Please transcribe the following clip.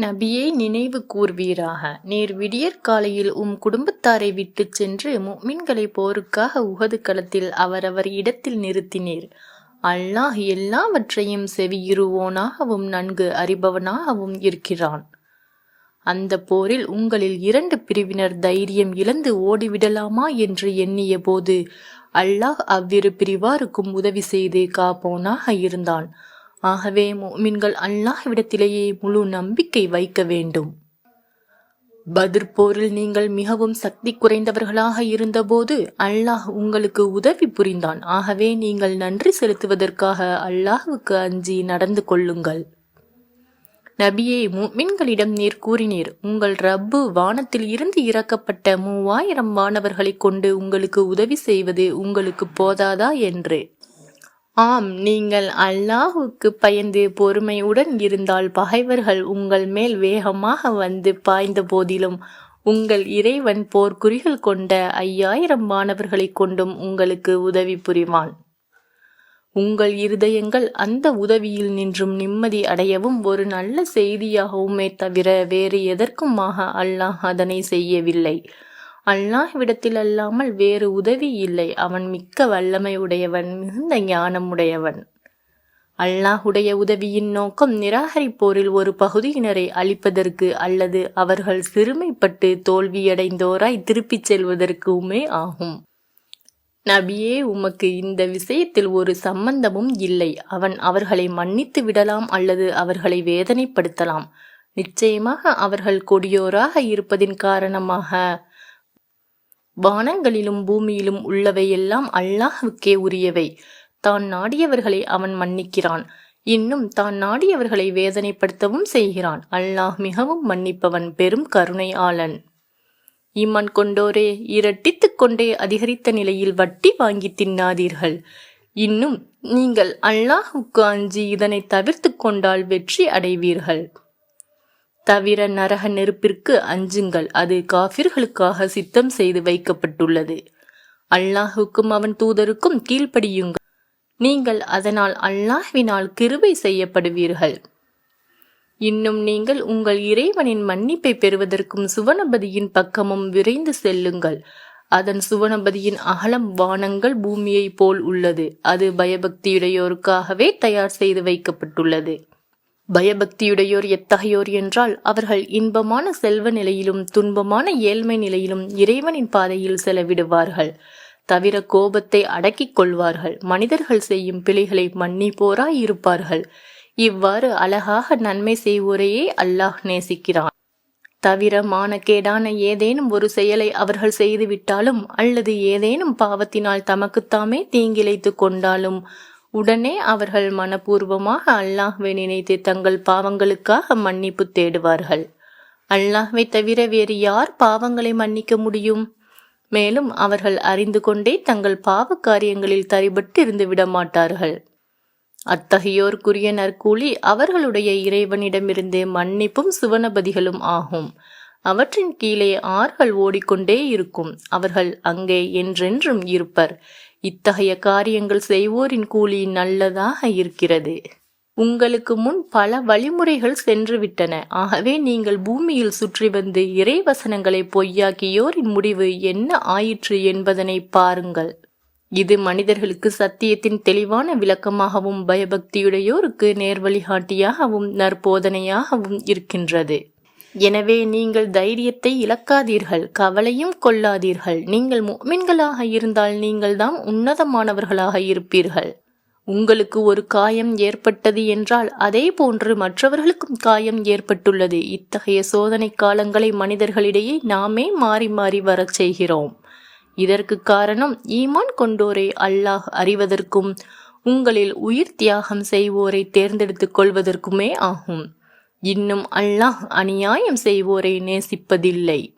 நபியை நினைவு கூர்வீராக. நீர் விடியற்காலையில் உம் குடும்பத்தாரை விட்டுச் சென்று முஃமின்களை போருக்காக உகது களத்தில் அவரவர் இடத்தில் நிறுத்தினீர். அல்லாஹ் எல்லாவற்றையும் செவியுறுவோனாகவும் நன்கு அறிபவனாகவும் இருக்கிறான். அந்த போரில் உங்களில் இரண்டு பிரிவினர் தைரியம் இழந்து ஓடிவிடலாமா என்று எண்ணிய போது அல்லாஹ் அவ்விரு பிரிவாருக்கும் உதவி செய்து காப்போனாக இருந்தான். ஆகவே மின்கள் அல்லாஹ்விடத்திலேயே முழு நம்பிக்கை வைக்க வேண்டும். பதிர்போரில் நீங்கள் மிகவும் சக்தி குறைந்தவர்களாக இருந்தபோது அல்லாஹ் உங்களுக்கு உதவி புரிந்தான். ஆகவே நீங்கள் நன்றி செலுத்துவதற்காக அல்லாஹுக்கு அஞ்சி நடந்து கொள்ளுங்கள். நபியே மின்களிடம் நீர் கூறினீர் உங்கள் ரப்பு வானத்தில் இருந்து இறக்கப்பட்ட மூவாயிரம் வானவர்களைக் கொண்டு உங்களுக்கு உதவி செய்வது உங்களுக்கு போதாதா என்று. ஆம் நீங்கள் அல்லாஹுக்கு பயந்து பொறுமையுடன் இருந்தால் பகைவர்கள் உங்கள் மேல் வேகமாக வந்து பாய்ந்த போதிலும் உங்கள் இறைவன் போர்க்குறிகள் கொண்ட ஐயாயிரம் மாணவர்களை கொண்டும் உங்களுக்கு உதவி புரிவான். உங்கள் இருதயங்கள் அந்த உதவியில் நின்றும் நிம்மதி அடையவும் ஒரு நல்ல செய்தியாகவுமே தவிர வேறு எதற்குமாக அல்லாஹ் அதனை செய்யவில்லை. அல்லாஹ்விடத்தில் அல்லாமல் வேறு உதவி இல்லை. அவன் மிக்க வல்லமை உடையவன் மிகுந்த ஞானம் உடையவன் அல்லாஹுடைய உதவியின் நோக்கம் நிராகரிப்போரில் ஒரு பகுதியினரை அழிப்பதற்கு அல்லது அவர்கள் சிறுமைப்பட்டு தோல்வியடைந்தோராய் திருப்பிச் செல்வதற்குமே ஆகும். நபியே உமக்கு இந்த விஷயத்தில் ஒரு சம்பந்தமும் இல்லை. அவன் அவர்களை மன்னித்து விடலாம் அல்லது அவர்களை வேதனைப்படுத்தலாம். நிச்சயமாக அவர்கள் கொடியோராக இருப்பதின் காரணமாக வானங்களிலும் பூமியிலும் உள்ளவையெல்லாம் அல்லாஹுக்கே உரியவை. தான் நாடியவர்களை அவன் மன்னிக்கிறான். இன்னும் தான் நாடியவர்களை வேதனைப்படுத்தவும் செய்கிறான். அல்லாஹ் மிகவும் மன்னிப்பவன் பெரும் கருணை ஆளன் ஈமான் கொண்டோரே இரட்டித்துக் கொண்டே அதிகரித்த நிலையில் வட்டி வாங்கி தின்னாதீர்கள். இன்னும் நீங்கள் அல்லாஹுக்கு அஞ்சி இதனை தவிர்த்து கொண்டால் வெற்றி அடைவீர்கள். தவிர நரக நெருப்பிற்கு அஞ்சுங்கள். அது காபிர்களுக்காக சித்தம் செய்து வைக்கப்பட்டுள்ளது. அல்லாஹுக்கும் அவன் தூதருக்கும் கீழ்ப்படியுங்கள். நீங்கள் அதனால் அல்லாஹ்வினால் கிருபை செய்யப்படுவீர்கள். இன்னும் நீங்கள் உங்கள் இறைவனின் மன்னிப்பை பெறுவதற்கும் சுவனபதியின் பக்கமும் விரைந்து செல்லுங்கள். அதன் சுவனபதியின் அகலம் வானங்கள் பூமியைப் போல் உள்ளது. அது பயபக்தியுடையோருக்காகவே தயார் செய்து வைக்கப்பட்டுள்ளது. பயபக்தியுடையோர் எத்தகையோர் என்றால் அவர்கள் இன்பமான செல்வ நிலையிலும் துன்பமான ஏழ்மை நிலையிலும் இறைவனின் பாதையில் செலவிடுவார்கள். தவிர கோபத்தை அடக்கிக் கொள்வார்கள். மனிதர்கள் செய்யும் பிழைகளை மன்னிப்போராய் இருப்பார்கள் இவ்வாறு அழகாக நன்மை செய்வோரையே அல்லாஹ் நேசிக்கிறான். தவிர மானக்கேடான ஏதேனும் ஒரு செயலை அவர்கள் செய்துவிட்டாலும் அல்லது ஏதேனும் பாவத்தினால் தமக்குத்தாமே தீங்கிழைத்து கொண்டாலும் உடனே அவர்கள் மனப்பூர்வமாக அல்லாஹ்வை நினைத்து தங்கள் பாவங்களுக்காக மன்னிப்பு தேடுவார்கள். அல்லாஹ்வை தவிர வேறு யார் பாவங்களை மன்னிக்க முடியும்? மேலும் அவர்கள் அறிந்து கொண்டே தங்கள் பாவ காரியங்களில் தரிபட்டு இருந்து விட மாட்டார்கள். அத்தகையோருக்குரிய நற்கூலி அவர்களுடைய இறைவனிடமிருந்து மன்னிப்பும் சுவனபதிகளும் ஆகும். அவற்றின் கீழே ஆறுகள் ஓடிக்கொண்டே இருக்கும். அவர்கள் அங்கே என்றென்றும் இருப்பர். இத்தகைய காரியங்கள் செய்வோரின் கூலி நல்லதாக இருக்கிறது. உங்களுக்கு முன் பல வழிமுறைகள் சென்றுவிட்டன. ஆகவே நீங்கள் பூமியில் சுற்றி வந்து இறைவசனங்களை பொய்யாக்கியோரின் முடிவு என்ன ஆயிற்று என்பதனை பாருங்கள். இது மனிதர்களுக்கு சத்தியத்தின் தெளிவான விளக்கமாகவும் பயபக்தியுடையோருக்கு நேர்வழிகாட்டியாகவும் நற்போதனையாகவும் இருக்கின்றது. எனவே நீங்கள் தைரியத்தை இழக்காதீர்கள் கவலையும் கொள்ளாதீர்கள். நீங்கள் முக்மின்களாக இருந்தால் நீங்கள்தான் உன்னதமானவர்களாக இருப்பீர்கள். உங்களுக்கு ஒரு காயம் ஏற்பட்டது என்றால் அதே போன்று மற்றவர்களுக்கும் காயம் ஏற்பட்டுள்ளது. இத்தகைய சோதனை காலங்களை மனிதர்களிடையே நாமே மாறி மாறி வரச் செய்கிறோம். இதற்கு காரணம் ஈமான் கொண்டோரை அல்லாஹ் அறிவதற்கும் உங்களில் உயிர் தியாகம் செய்வோரை தேர்ந்தெடுத்துக் கொள்வதற்குமே ஆகும். இன்னும் அல்லாஹ் அநியாயம் செய்வோரை நேசிப்பதில்லை.